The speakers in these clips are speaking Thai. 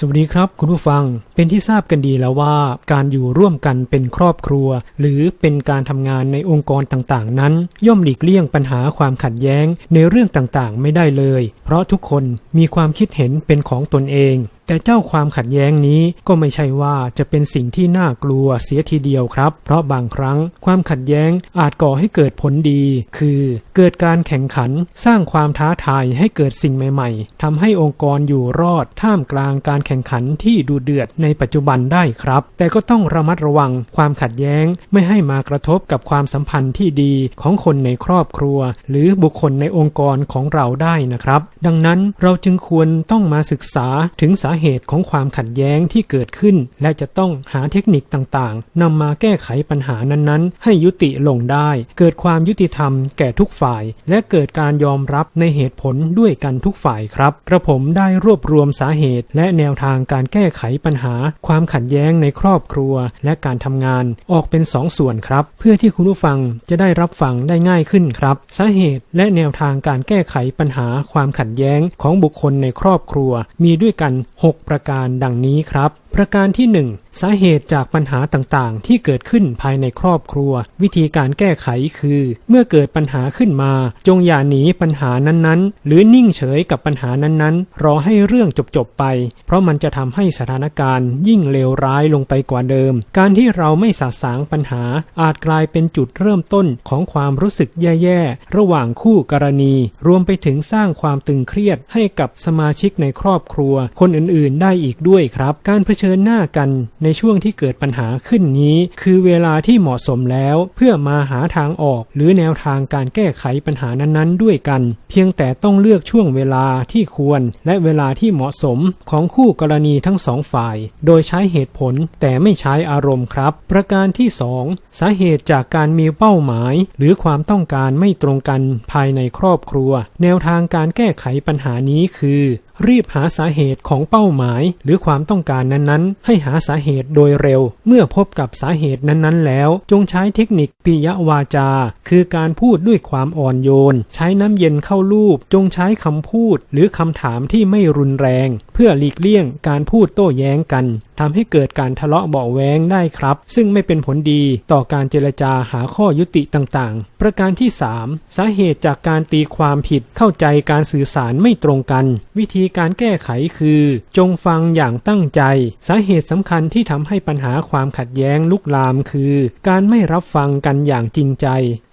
สวัสดีครับคุณผู้ฟังเป็นที่ทราบกันดีแล้วว่า การอยู่ร่วมกันเป็นครอบครัว หรือเป็นการทำงานในองค์กรต่างๆ นั้น ย่อมหลีกเลี่ยงปัญหาความขัดแย้งในเรื่องต่างๆ ไม่ได้เลย เพราะทุกคนมีความคิดเห็นเป็นของตนเอง แต่เจ้าความขัดแย้งนี้ก็ไม่ใช่ว่าจะเป็นสิ่งที่น่ากลัวเสียทีเดียวครับ เพราะบางครั้งความขัดแย้งอาจก่อให้เกิดผลดี คือเกิดการแข่งขันสร้างความท้าทายให้เกิดสิ่งใหม่ ๆทำให้องค์กรอยู่รอดท่ามกลางการแข่งขันที่ดูเดือดในปัจจุบันได้ครับ แต่ก็ต้องระมัดระวังความขัดแย้งไม่ให้มากระทบกับความสัมพันธ์ที่ดีของคนในครอบครัว หรือบุคคลในองค์กรของเราได้นะครับ ดังนั้นเราจึงควรต้องมาศึกษาถึงสาเหตุของความขัดแย้งที่เกิดขึ้น และจะต้องหาเทคนิคต่างๆนำมาแก้ไขปัญหานั้นๆ ให้ยุติลงได้ เกิดความยุติธรรมแก่ทุกฝ่าย และเกิดการยอมรับในเหตุผลด้วยกันทุกฝ่ายครับ กระผมได้รวบรวมสาเหตุ และแนวทางการแก้ไขปัญหา ความขัดแย้งในครอบครัว และการทำงานออกเป็นสองส่วนครับ เพื่อที่คุณผู้ฟังจะได้รับฟังได้ง่ายขึ้นครับ สาเหตุและแนวทางการแก้ไขปัญหาความขัดแย้งของบุคคลในครอบครัว มีด้วยกัน 6 6 ประการดังนี้ครับประการที่ 1 สาเหตุจากปัญหาต่างๆ ที่เกิดขึ้นภายในครอบครัว วิธีการแก้ไขคือ เมื่อเกิดปัญหาขึ้นมา จงอย่าหนีปัญหานั้นๆ หรือนิ่งเฉยกับปัญหานั้นๆ รอให้เรื่องจบๆไป เพราะมันจะทำให้สถานการณ์ยิ่งเลวร้ายลงไปกว่าเดิม การที่เราไม่สาสางปัญหา อาจกลายเป็นจุดเริ่มต้นของความรู้สึกแย่ๆระหว่างคู่กรณี รวมไปถึงสร้างความตึงเครียดให้กับสมาชิกในครอบครัว คนอื่นๆ ได้อีกด้วยครับการเผชิญหน้ากันในช่วงที่เกิดปัญหาขึ้นนี้ คือเวลาที่เหมาะสมแล้ว เพื่อมาหาทางออก หรือแนวทางการแก้ไขปัญหานั้นๆ ด้วยกัน เพียงแต่ต้องเลือกช่วงเวลาที่ควร และเวลาที่เหมาะสมของคู่กรณีทั้งสองฝ่าย โดยใช้เหตุผลแต่ไม่ใช้อารมณ์ครับ ประการที่ 2 สาเหตุจากการมีเป้าหมาย หรือความต้องการไม่ตรงกันภายในครอบครัว แนวทางการแก้ไขปัญหานี้คือ รีบหาสาเหตุของเป้าหมาย หรือความต้องการนั้นๆ ให้หาสาเหตุโดยเร็ว เมื่อพบกับสาเหตุนั้นๆ แล้ว จงใช้เทคนิคปิยวาจา คือการพูดด้วยความอ่อนโยน ใช้น้ำเย็นเข้าลูบจงใช้คำพูด หรือคำถามที่ไม่รุนแรง พื่อหลีกเลี่ยงการพูดโต้แย้งกันทำให้เกิดการทะเลาะเบาแวงได้ครับ ซึ่งไม่เป็นผลดีต่อการเจรจาหาข้อยุติต่างๆ ประการที่ 3 สาเหตุจากการตีความผิดเข้าใจการสื่อสารไม่ตรงกัน วิธีการแก้ไขคือ จงฟังอย่างตั้งใจ สาเหตุสำคัญที่ทำให้ปัญหาความขัดแย้งลุกลามคือ การไม่รับฟังกันอย่างจริงใจ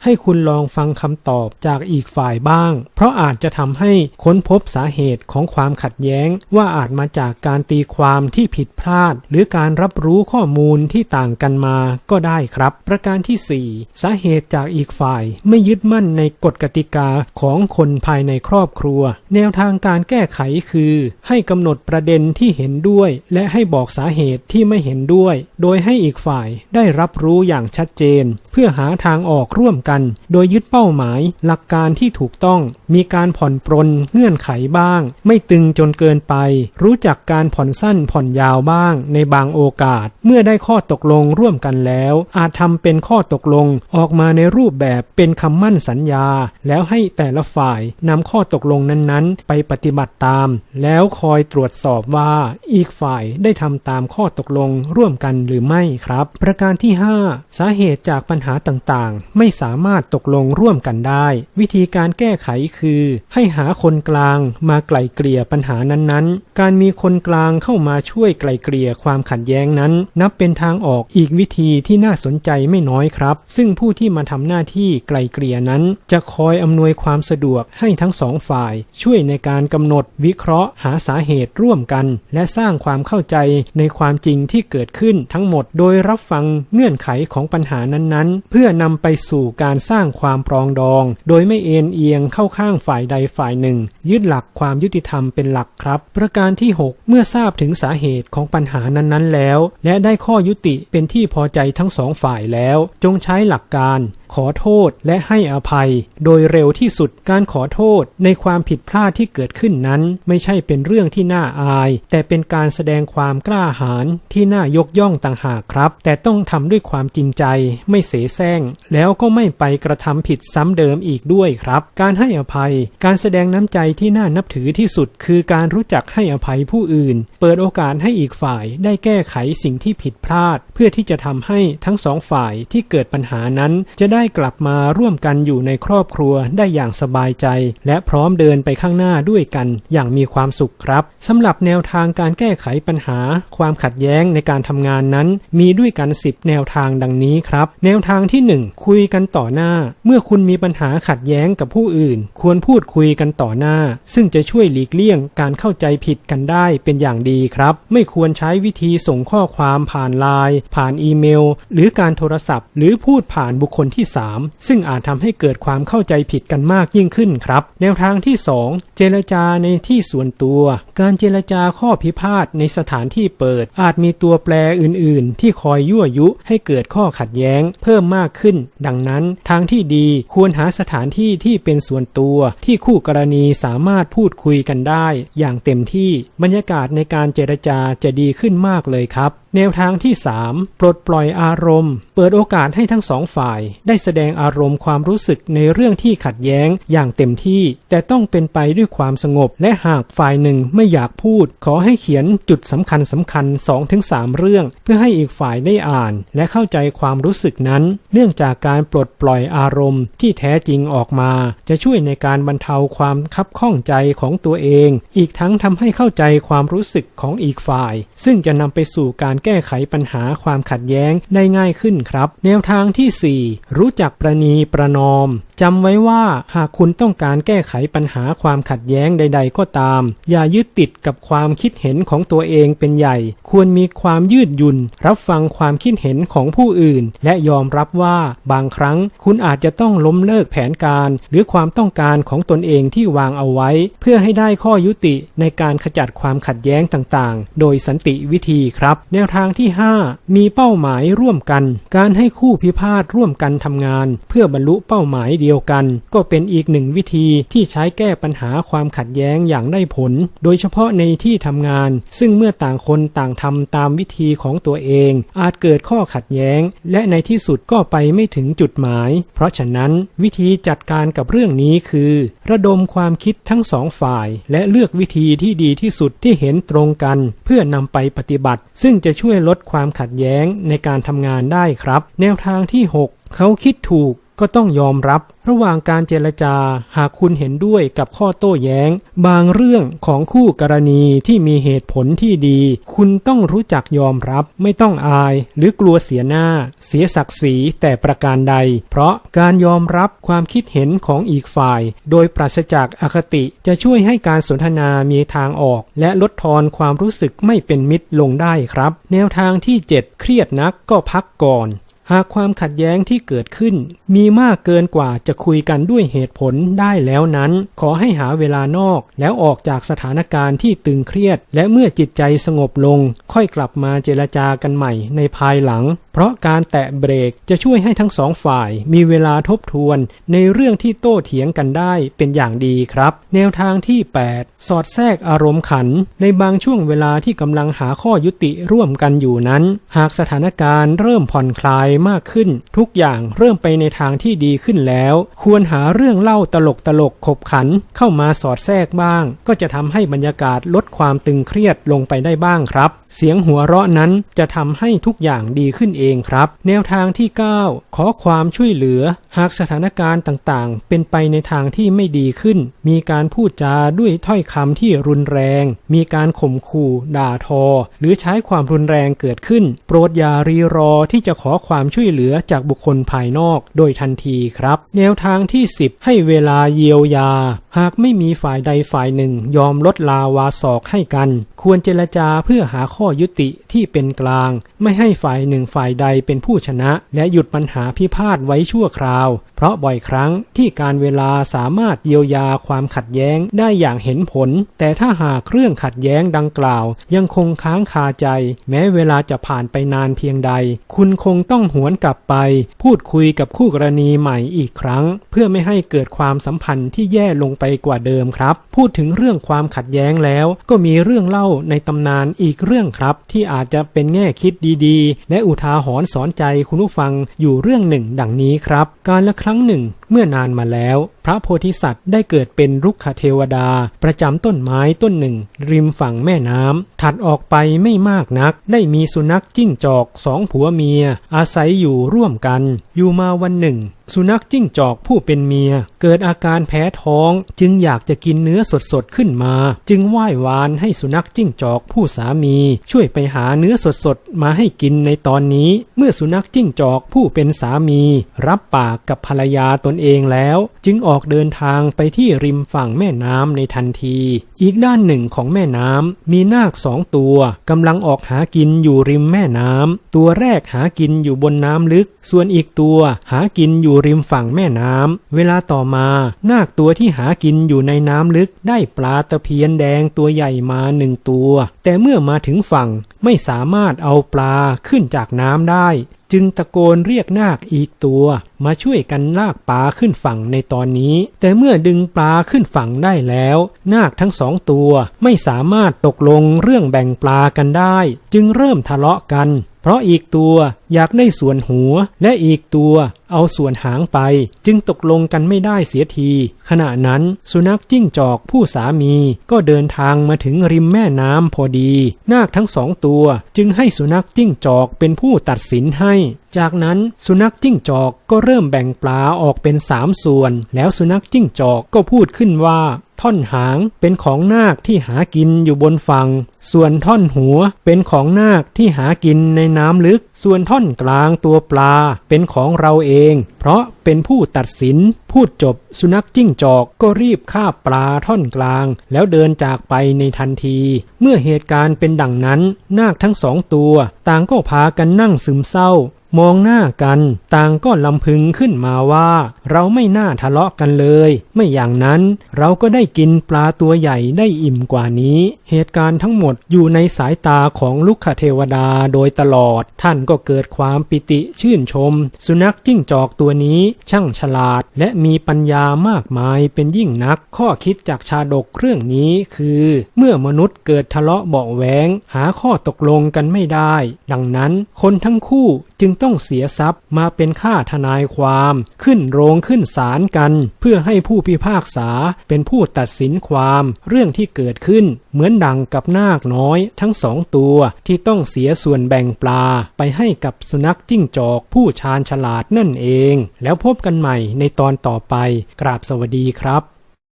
ให้คุณลองฟังคำตอบจากอีกฝ่ายบ้าง เพราะอาจจะทำให้ค้นพบสาเหตุของความขัดแย้งว่าอาจมาจากการตีความที่ผิดพลาด หรือการรับรู้ข้อมูลที่ต่างกันมาก็ได้ครับ ประการที่ 4 สาเหตุจากอีกฝ่ายไม่ยึดมั่นในกฎกติกาของคนภายในครอบครัว แนวทางการแก้ไขคือ ให้กำหนดประเด็นที่เห็นด้วย และให้บอกสาเหตุที่ไม่เห็นด้วย โดยให้อีกฝ่ายได้รับรู้อย่างชัดเจน เพื่อหาทางออกร่วมกัน โดยยึดเป้าหมาย หลักการที่ถูกต้อง มีการผ่อนปรนเงื่อนไขบ้าง ไม่ตึงจนเกินไปรู้จักการผ่อนสั้นผ่อนยาวบ้างในบางโอกาส เมื่อได้ข้อตกลงร่วมกันแล้ว อาจทำเป็นข้อตกลงออกมาในรูปแบบเป็นคำมั่นสัญญา แล้วให้แต่ละฝ่ายนำข้อตกลงนั้นๆ ไปปฏิบัติตาม แล้วคอยตรวจสอบว่าอีกฝ่ายได้ทำตามข้อตกลงร่วมกันหรือไม่ครับ ประการที่ 5 สาเหตุจากปัญหาต่างๆ ไม่สามารถตกลงร่วมกันได้ วิธีการแก้ไขคือ ให้หาคนกลางมาไกล่เกลี่ยปัญหานั้นๆการมีคนกลางเข้ามาช่วยไกล่เกลี่ยความขัดแย้งนั้น นับเป็นทางออกอีกวิธีที่น่าสนใจไม่น้อยครับ ซึ่งผู้ที่มาทำหน้าที่ไกล่เกลี่ยนั้น จะคอยอำนวยความสะดวกให้ทั้งสองฝ่าย ช่วยในการกำหนดวิเคราะห์ หาสาเหตุร่วมกัน และสร้างความเข้าใจในความจริงที่เกิดขึ้นทั้งหมด โดยรับฟังเงื่อนไขของปัญหานั้นๆ เพื่อนำไปสู่การสร้างความปรองดอง โดยไม่เอ็นเอียงเข้าข้างฝ่ายใดฝ่ายหนึ่ง ยึดหลักความยุติธรรมเป็นหลักครับ ประการการที่ 6 เมื่อทราบถึงสาเหตุของปัญหานั้นๆ แล้ว และได้ข้อยุติเป็นที่พอใจทั้งสองฝ่ายแล้ว จงใช้หลักการขอโทษและให้อภัย โดยเร็วที่สุดการขอโทษในความผิดพลาดที่เกิดขึ้นนั้น ไม่ใช่เป็นเรื่องที่น่าอาย แต่เป็นการแสดงความกล้าหาญที่น่ายกย่องต่างหากครับ แต่ต้องทำด้วยความจริงใจ ไม่เสแสร้ง แล้วก็ไม่ไปกระทำผิดซ้ำเดิมอีกด้วยครับ การให้อภัย การแสดงน้ำใจที่น่านับถือที่สุด คือการรู้จักให้อภัยผู้อื่น เปิดโอกาสให้อีกฝ่ายได้แก้ไขสิ่งที่ผิดพลาด เพื่อที่จะทำให้ทั้งสองฝ่ายที่เกิดปัญหานั้นจะได้ได้กลับมาร่วมกันอยู่ในครอบครัวได้อย่างสบายใจ และพร้อมเดินไปข้างหน้าด้วยกันอย่างมีความสุขครับสำหรับแนวทางการแก้ไขปัญหา ความขัดแย้งในการทำงานนั้น มีด้วยกัน 10 แนวทางดังนี้ครับ แนวทางที่ 1 คุยกันต่อหน้า เมื่อคุณมีปัญหาขัดแย้งกับผู้อื่น ควรพูดคุยกันต่อหน้า ซึ่งจะช่วยหลีกเลี่ยงการเข้าใจผิดกันได้เป็นอย่างดีครับ ไม่ควรใช้วิธีส่งข้อความผ่านไลน์ผ่านอีเมล หรือการโทรศัพท์ หรือพูดผ่านบุคคลที่3 ซึ่งอาจทำให้เกิดความเข้าใจผิดกันมากยิ่งขึ้นครับ แนวทางที่ 2 เจรจาในที่ส่วนตัว การเจรจาข้อพิพาทในสถานที่เปิด อาจมีตัวแปรอื่น ๆ ที่คอยยั่วยุให้เกิดข้อขัดแย้งเพิ่มมากขึ้น ดังนั้นทางที่ดีควรหาสถานที่ที่เป็นส่วนตัวที่คู่กรณีสามารถพูดคุยกันได้ อย่างเต็มที่บรรยากาศในการเจรจาจะดีขึ้นมากเลยครับ แนวทางที่ 3 ปลดปล่อยอารมณ์ เปิดโอกาสให้ทั้งสองฝ่าย ได้แสดงอารมณ์ความรู้สึกในเรื่องที่ขัดแย้งอย่างเต็มที่ แต่ต้องเป็นไปด้วยความสงบ และหากฝ่ายหนึ่งไม่อยากพูด ขอให้เขียนจุดสำคัญสำคัญ 2-3 เรื่อง เพื่อให้อีกฝ่ายได้อ่าน และเข้าใจความรู้สึกนั้น เนื่องจากการปลดปล่อยอารมณ์ ที่แท้จริงออกมา จะช่วยในการบรรเทาความคับข้องใจของตัวเอง อีกทั้งทำให้เข้าใจความรู้สึกของอีกฝ่าย ซึ่งจะนำไปสู่การแก้ไขปัญหาความขัดแย้งได้ง่ายขึ้นครับ แนวทางที่ 4 รู้จักประนีประนอมจำไว้ว่าหากคุณต้องการแก้ไขปัญหาความขัดแย้งใด ๆ ก็ตาม อย่ายึดติดกับความคิดเห็นของตัวเองเป็นใหญ่ ควรมีความยืดหยุ่น รับฟังความคิดเห็นของผู้อื่น และยอมรับว่าบางครั้งคุณอาจจะต้องล้มเลิกแผนการ หรือความต้องการของตนเองที่วางเอาไว้ เพื่อให้ได้ข้อยุติในการขจัดความขัดแย้งต่างๆ โดยสันติวิธีครับ แนวทางที่ 5 มีเป้าหมายร่วมกัน การให้คู่พิพาทร่วมกันทำงาน เพื่อบรรลุเป้าหมายเดียวกัน ก็เป็นอีกหนึ่งวิธีที่ใช้แก้ปัญหาความขัดแย้งอย่างได้ผล โดยเฉพาะในที่ทำงาน ซึ่งเมื่อต่างคนต่างทำตามวิธีของตัวเอง อาจเกิดข้อขัดแย้ง และในที่สุดก็ไปไม่ถึงจุดหมาย เพราะฉะนั้นวิธีจัดการกับเรื่องนี้คือ ระดมความคิดทั้งสองฝ่าย และเลือกวิธีที่ดีที่สุดที่เห็นตรงกัน เพื่อนำไปปฏิบัติ ซึ่งจะช่วยลดความขัดแย้งในการทำงานได้ครับ แนวทางที่ 6 เขาคิดถูก ก็ต้องยอมรับระหว่างการเจรจาหากคุณเห็นด้วยกับข้อโต้แย้ง บางเรื่องของคู่กรณีที่มีเหตุผลที่ดี คุณต้องรู้จักยอมรับ ไม่ต้องอาย หรือกลัวเสียหน้า เสียศักดิ์ศรีแต่ประการใด เพราะการยอมรับความคิดเห็นของอีกฝ่าย โดยปราศจากอคติจะช่วยให้การสนทนามีทางออก และลดทอนความรู้สึกไม่เป็นมิตรลงได้ครับ แนวทางที่ 7 เครียดนักก็พักก่อน หากความขัดแย้งที่เกิดขึ้น มีมากเกินกว่าจะคุยกันด้วยเหตุผลได้แล้วนั้น ขอให้หาเวลานอกแล้วออกจากสถานการณ์ที่ตึงเครียด และเมื่อจิตใจสงบลง ค่อยกลับมาเจรจากันใหม่ในภายหลัง เพราะการแตะเบรกจะช่วยให้ทั้งสองฝ่ายมีเวลาทบทวนในเรื่องที่โต้เถียงกันได้เป็นอย่างดีครับ แนวทางที่ 8 สอดแทรกอารมณ์ขัน ในบางช่วงเวลาที่กำลังหาข้อยุติร่วมกันอยู่นั้น หากสถานการณ์เริ่มผ่อนคลายมากขึ้น ทุกอย่างเริ่มไปในทางที่ดีขึ้นแล้ว ควรหาเรื่องเล่าตลกตลกขบขันเข้ามาสอดแทรกบ้าง ก็จะทำให้บรรยากาศลดความตึงเครียดลงไปได้บ้างครับ เสียงหัวเราะนั้นจะทำให้ทุกอย่างดีขึ้นเองครับ แนวทางที่ 9 ขอความช่วยเหลือ หากสถานการณ์ต่างๆ เป็นไปในทางที่ไม่ดีขึ้น มีการพูดจาด้วยถ้อยคำที่รุนแรง มีการข่มขู่ ด่าทอ หรือใช้ความรุนแรงเกิดขึ้น โปรดอย่ารีรอที่จะขอความช่วยเหลือจากบุคคลภายนอก โดยทันทีครับ แนวทางที่ 10 ให้เวลาเยียวยา หากไม่มีฝ่ายใดฝ่ายหนึ่ง ยอมลดลาวาศอกให้กัน ควรเจรจาเพื่อหาข้อยุติที่เป็นกลาง ไม่ให้ฝ่ายหนึ่งฝ่ายใดเป็นผู้ชนะ และหยุดปัญหาพิพาทไว้ชั่วคราว เพราะบ่อยครั้งที่การเวลาสามารถเยียวยาความขัดแย้งได้อย่างเห็นผล แต่ถ้าหากเรื่องขัดแย้งดังกล่าว ยังคงค้างคาใจ แม้เวลาจะผ่านไปนานเพียงใด คุณคงต้องหวนกลับไป พูดคุยกับคู่กรณีใหม่อีกครั้ง เพื่อไม่ให้เกิดความสัมพันธ์ที่แย่ลงไปกว่าเดิมครับ พูดถึงเรื่องความขัดแย้งแล้ว ก็มีเรื่องเล่าในตำนานอีกเรื่องครับ ที่อาจจะเป็นแง่คิดดีๆ และอุทาหรณ์สอนใจคุณผู้ฟังอยู่เรื่องหนึ่งดังนี้ครับ การละครั้งหนึ่งเมื่อนานมาแล้ว พระโพธิสัตว์ได้เกิดเป็นรุกขเทวดา ประจำต้นไม้ต้นหนึ่ง ริมฝั่งแม่น้ำถัดออกไปไม่มากนัก ได้มีสุนัขจิ้งจอกสองผัวเมีย อาศัยอยู่ร่วมกัน อยู่มาวันหนึ่ง สุนัขจิ้งจอกผู้เป็นเมีย เกิดอาการแพ้ท้อง จึงอยากจะกินเนื้อสดๆขึ้นมา จึงไหว้วานให้สุนัขจิ้งจอกผู้สามี ช่วยไปหาเนื้อสดๆมาให้กินในตอนนี้ เมื่อสุนัขจิ้งจอกผู้เป็นสามี รับปากกับภรรยาตนเองแล้ว จึงออกเดินทางไปที่ริมฝั่งแม่น้ำในทันที อีกด้านหนึ่งของแม่น้ำมีนาคสองตัวกำลังออกหากินอยู่ริมแม่น้ำตัวแรกหากินอยู่บนน้ำลึก ส่วนอีกตัวหากินอยู่ริมฝั่งแม่น้ำ เวลาต่อมานาคตัวที่หากินอยู่ในน้ำลึกได้ปลาตะเพียนแดงตัวใหญ่มาหนึ่งตัว แต่เมื่อมาถึงฝั่งไม่สามารถเอาปลาขึ้นจากน้ำได้ จึงตะโกนเรียกนาคอีกตัวมาช่วยกันลากปลาขึ้นฝั่งในตอนนี้ แต่เมื่อดึงปลาขึ้นฝั่งได้แล้ว นาคทั้งสองตัวไม่สามารถตกลงเรื่องแบ่งปลากันได้ จึงเริ่มทะเลาะกัน เพราะอีกตัวอยากได้ส่วนหัว และอีกตัวเอาส่วนหางไป จึงตกลงกันไม่ได้เสียที ขณะนั้นสุนัขจิ้งจอกผู้สามีก็เดินทางมาถึงริมแม่น้ำพอดี นาคทั้งสองตัวจึงให้สุนัขจิ้งจอกเป็นผู้ตัดสินให้ จากนั้นสุนัขจิ้งจอกก็เริ่มแบ่งปลาออกเป็นสามส่วน แล้วสุนัขจิ้งจอกก็พูดขึ้นว่า ท่อนหางเป็นของนาคที่หากินอยู่บนฝั่ง ส่วนท่อนหัวเป็นของนาคที่หากินในน้ำลึก ส่วนท่อนกลางตัวปลาเป็นของเราเอง เพราะเป็นผู้ตัดสิน พูดจบสุนัขจิ้งจอกก็รีบคาบปลาท่อนกลาง แล้วเดินจากไปในทันที เมื่อเหตุการณ์เป็นดังนั้น นาคทั้งสองตัว ต่างก็พากันนั่งซึมเศร้า มองหน้ากัน ต่างก็ลำพึงขึ้นมาว่า เราไม่น่าทะเลาะกันเลย ไม่อย่างนั้นเราก็ได้กินปลาตัวใหญ่ได้อิ่มกว่านี้ เหตุการณ์ทั้งหมดอยู่ในสายตาของลุกขเทวดาโดยตลอด ท่านก็เกิดความปิติชื่นชม สุนัขจิ้งจอกตัวนี้ช่างฉลาด และมีปัญญามากมายเป็นยิ่งนัก ข้อคิดจากชาดกเรื่องนี้คือ เมื่อมนุษย์เกิดทะเลาะเบาแหวง หาข้อตกลงกันไม่ได้ ดังนั้นคนทั้งคู่จึงต้องเสียทรัพย์มาเป็นค่าทนายความ ขึ้นโรงขึ้นศาลกัน เพื่อให้ผู้พิพากษาเป็นผู้ตัดสินความเรื่องที่เกิดขึ้น เหมือนดังกับนาคน้อยทั้งสองตัวที่ต้องเสียส่วนแบ่งปลาไปให้กับสุนัขจิ้งจอกผู้ชาญฉลาดนั่นเอง แล้วพบกันใหม่ในตอนต่อไป กราบสวัสดีครับ